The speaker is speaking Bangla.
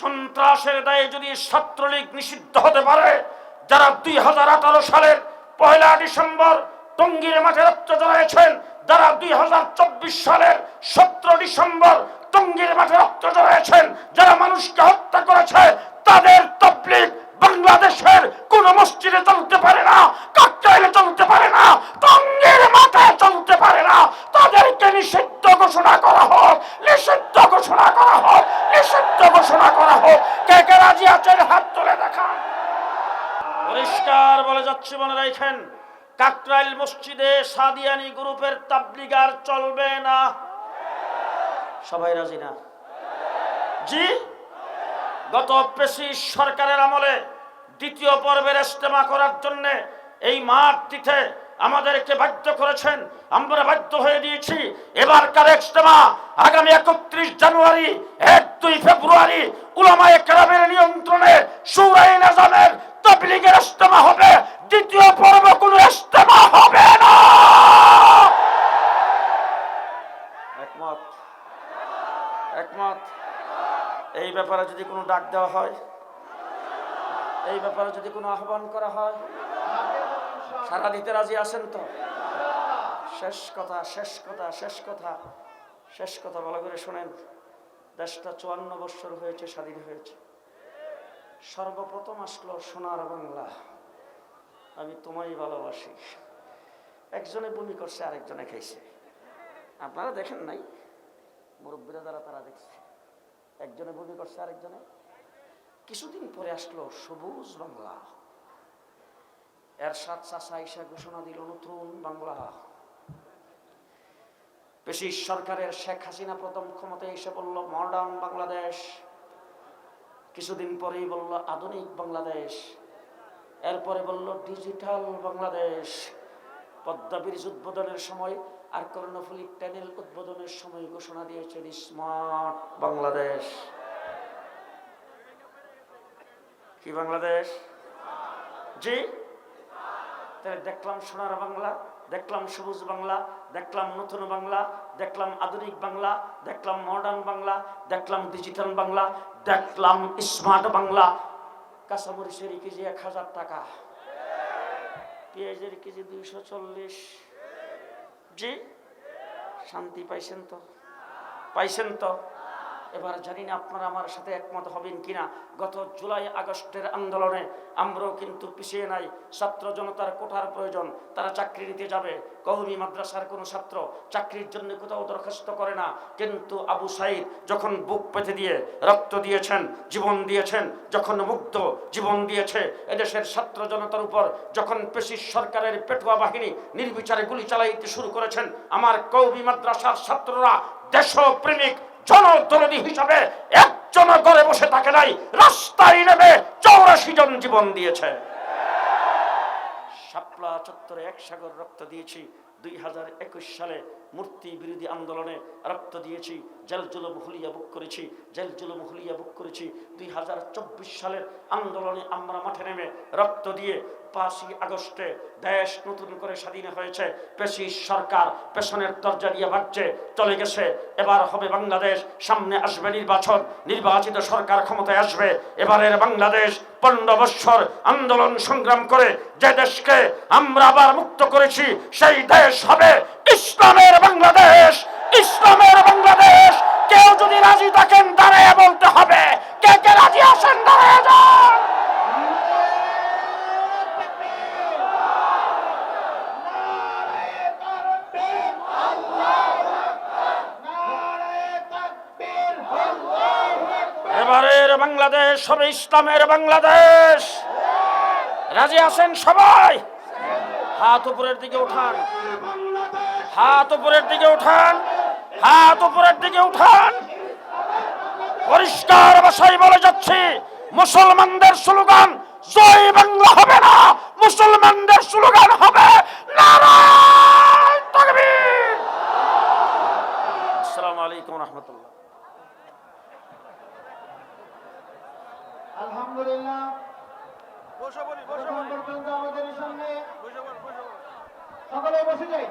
সন্ত্রাসের দায়ে যদি ছাত্রলীগ নিষিদ্ধ হতে পারে, যারা দুই হাজার আঠারো সালের পয়লা ডিসেম্বর টঙ্গীর মাঠে রক্ত জড়াইছেন, যারা দুই হাজার চব্বিশ সালের সতেরো ডিসেম্বর টঙ্গীর মাঠে রক্ত জড়াইছেন, যারা মানুষকে হত্যা করেছে, তাদের তবলিগ বাংলাদেশের কোন মসজিদে চলতে পারে না কাকরাইলে চলতে পারে না, টঙ্গীর মাঠে চলতে পারে না। তাদেরকে নিষিদ্ধ ঘোষণা করা হোক, নিষিদ্ধ ঘোষণা করা হোক নিষিদ্ধ ঘোষণা করা হোক। কে কে রাজি আছেন? হাত তুলে দেখান। পরিষ্কার বলে যাচ্ছে, মনে রাখেন, কাকরাইল মসজিদে সাদিয়ানি গ্রুপের তাবলিগার চলবে না। সবাই রাজি না? জি? গত পেশি সরকারের আমলে দ্বিতীয় পর্বের ইস্তেমা করার জন্য এই মাঠটিতে আমাদেরকে বাধ্য করেছেন। আমরা বাধ্য হয়ে দিয়েছি। এবারকার ইস্তেমা আগামী একত্রিশ জানুয়ারি এক দুই ফেব্রুয়ারি উলামায়ে কেরামের নিয়ন্ত্রণে সুরাই নাজামের তবলিগের ইস্তেমা হবে। দ্বিতীয় পর্ব কোনো ইস্তেমা হবে না। একমত? একমত? এই ব্যাপারে যদি কোনো ডাক দেওয়া হয়? এই ব্যাপারে যদি কোনো আহ্বান করা হয়? সারা দিতে রাজি আছেন তো? শেষ কথা শেষ কথা শেষ কথা শেষ কথা ভালো করে শোনেন। দেশটা চুয়ান্ন বৎসর হয়েছে, স্বাধীন হয়েছে। সর্বপ্রথম আসলো সোনার বাংলা। আমি তোমায় ভালোবাসি। একজনে বমি করছে, আরেকজনে খাইছে। আপনারা দেখেন নাই? মুরব্বীরা যারা, তারা দেখছে। একজনে বমি করছে, আরেকজনে। কিছুদিন পরে আসলো সবুজ বাংলা। এর সাত চাষা ঘোষণা দিল, নতুন বাংলা। বেশি সরকারের শেখ হাসিনা প্রথম ক্ষমতায় এসে বলল মডার্ন বাংলাদেশ কিছুদিন পরেই বলল আধুনিক বাংলাদেশ এরপরে বলল ডিজিটাল বাংলাদেশ পদ্মা ব্রিজ উদ্বোধনের সময় আর কর্ণফুলি ট্যানেল উদ্বোধনের সময় ঘোষণা দিয়েছেন স্মার্ট বাংলাদেশ কি বাংলাদেশ? জি? তাহলে দেখলাম সোনার বাংলা। দেখলাম সবুজ বাংলা, দেখলাম নতুন বাংলা, দেখলাম আধুনিক বাংলা, দেখলাম মডার্ন বাংলা, দেখলাম ডিজিটাল বাংলা, দেখলাম স্মার্ট বাংলা। কাঁচামরিচের কেজি এক হাজার টাকা। পেঁয়াজের কেজি দুইশো চল্লিশ। জি? শান্তি পাইছেন তো? পাইছেন তো? এবার জানি না আপনারা আমার সাথে একমত হবেন কিনা। গত জুলাই, আগস্টের আন্দোলনে আমরাও কিন্তু পিছিয়ে নাই। ছাত্র জনতার কোঠার প্রয়োজন, তারা চাকরি নিতে যাবে। কৌমি মাদ্রাসার কোনো ছাত্র চাকরির জন্য কোথাও দরখাস্ত করে না। কিন্তু আবু সাইদ যখন বুক পেতে দিয়ে রক্ত দিয়েছেন, জীবন দিয়েছেন, যখন মুগ্ধ জীবন দিয়েছে, এদেশের ছাত্র জনতার উপর যখন পেশি সরকারের পেটুয়া বাহিনী নির্বিচারে গুলি চালাইতে শুরু করেছেন, আমার কৌমি মাদ্রাসার ছাত্ররা দেশপ্রেমিক জনদরদী হিসাবে একজন ঘরে বসে থাকে নাই রাস্তায় নেমে চৌরাশি জন জীবন দিয়েছে। শাপলা চত্বরে এক সাগর রক্ত দিয়েছি। দুই হাজার একুশ সালে মূর্তি বিরোধী আন্দোলনে রক্ত দিয়েছি। জেল জুলুম হুলিয়া বুক করেছি। জেল জুলুম হুলিয়া বুক করেছি। দুই হাজার চব্বিশ সালের আন্দোলনে আমরা মাঠে নেমে রক্ত দিয়ে পাঁচই আগস্টে দেশ নতুন করে স্বাধীন হয়েছে। পেশি সরকার পেছনের দরজা দিয়ে ভাগছে, চলে গেছে। এবার হবে বাংলাদেশ, সামনে আসবে নির্বাচন। নির্বাচিত সরকার ক্ষমতায় আসবে। এবারের বাংলাদেশ পনেরো বৎসর আন্দোলন সংগ্রাম করে যে দেশকে আমরা আবার মুক্ত করেছি, সেই দেশ হবে ইসলামের বাংলাদেশ ইসলামের বাংলাদেশ। কেউ যদি রাজি থাকেন, দাঁড়ায় বলতে হবে। কে কে রাজি আসেন দাঁড়ায় যান। এবারের বাংলাদেশ হবে ইসলামের বাংলাদেশ। রাজি আছেন সবাই? হাত উপরের দিকে উঠান। হাত উপরের দিকে উঠান। হাত উপরের দিকে উঠান। পরিষ্কার ভাষায় বলে যাচ্ছি, মুসলমানদের স্লোগান, জয় বাংলা হবে না, মুসলমানদের স্লোগান হবে আলাইকুম রহমতুল্লাহ। আলহামদুলিল্লাহ। বসে বলি বসে পড়ি আমাদের সামনে সকলে বসে যাই।